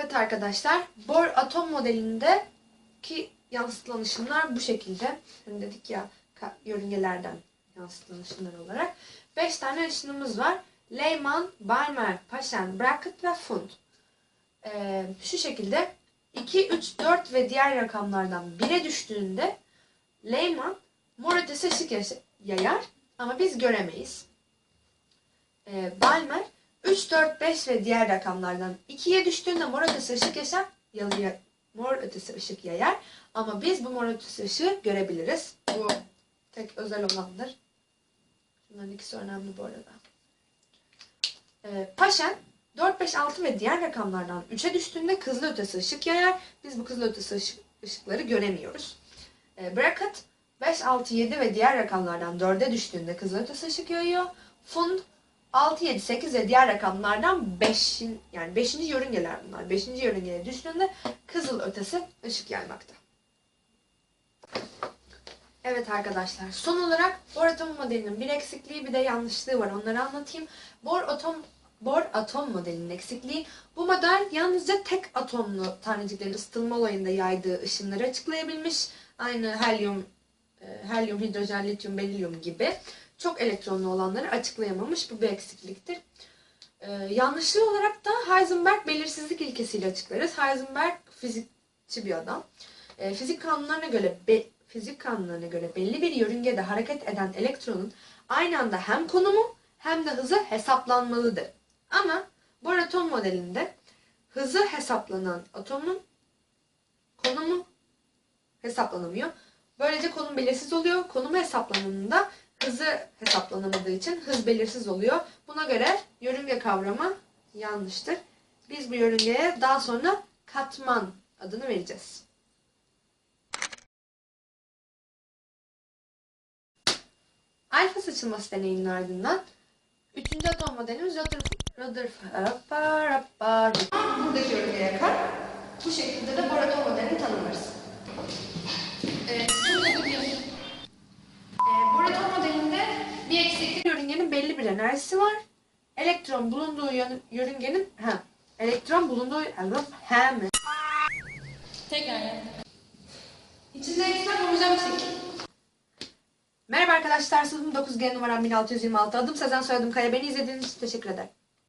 Evet arkadaşlar, Bohr atom modelindeki yansıtılan ışınlar bu şekilde. Hani dedik ya yörüngelerden yansıtılan ışınlar olarak. 5 tane ışınımız var. Leyman, Balmer, Paschen, Brackett ve Fund. Ee, şu şekilde 2, 3, 4 ve diğer rakamlardan 1'e düştüğünde Leyman mor ötesi ışık yayar ama biz göremeyiz. Ee, Balmer 3, 4, 5 ve diğer rakamlardan 2'ye düştüğünde mor ötesi ışık yaşar, yalıyor, mor ötesi ışık yayar. Ama biz bu mor ötesi ışığı görebiliriz. Bu tek özel olandır. Bunların ikisi önemli bu arada. Ee, Paşen 4, 5, 6 ve diğer rakamlardan 3'e düştüğünde kızıl ötesi ışık yayar. Biz bu kızıl ötesi ışık, ışıkları göremiyoruz. Ee, Bracket 5, 6, 7 ve diğer rakamlardan 4'e düştüğünde kızıl ötesi ışık yayıyor. Fund 6, 7, 8 ve diğer rakamlardan 5'in yani 5. yörüngeler bunlar. 5. yörüngeye düştüğünde kızıl ötesi ışık yaymakta. Evet arkadaşlar son olarak Bohr atom modelinin bir eksikliği bir de yanlışlığı var onları anlatayım. Bohr atom Bohr atom modelinin eksikliği bu model yalnızca tek atomlu taneciklerin ısıtılma olayında yaydığı ışınları açıklayabilmiş. Aynı helyum, helyum, hidrojen, lityum, berilyum gibi çok elektronlu olanları açıklayamamış. Bu bir eksikliktir. Ee, yanlışlığı olarak da Heisenberg belirsizlik ilkesiyle açıklarız. Heisenberg fizikçi bir adam. Ee, fizik kanunlarına göre fizik kanunlarına göre belli bir yörüngede hareket eden elektronun aynı anda hem konumu hem de hızı hesaplanmalıdır. Ama Bohr atom modelinde hızı hesaplanan atomun konumu hesaplanamıyor. Böylece konum belirsiz oluyor. Konumu hesaplananında hızı hesaplanamadığı için hız belirsiz oluyor. Buna göre yörünge kavramı yanlıştır. Biz bu yörüngeye daha sonra katman adını vereceğiz. Alfa saçılması deneyinin ardından üçüncü atom modelimiz Rutherford. Buradaki yörüngeye yakar. Bu şekilde de Bohr atom modelini tanımlarız. Ee, şurada bir e, Bohr atom modelinde bir eksiklik yörüngenin belli bir enerjisi var. Elektron bulunduğu yön- yörüngenin ha, elektron bulunduğu hem Tekrar yap. İçinde eksen homojen bir şekil. Merhaba arkadaşlar, sınıfım 9G numaram 1626. Adım Sezen, soyadım Kaya. Beni izlediğiniz için teşekkür ederim.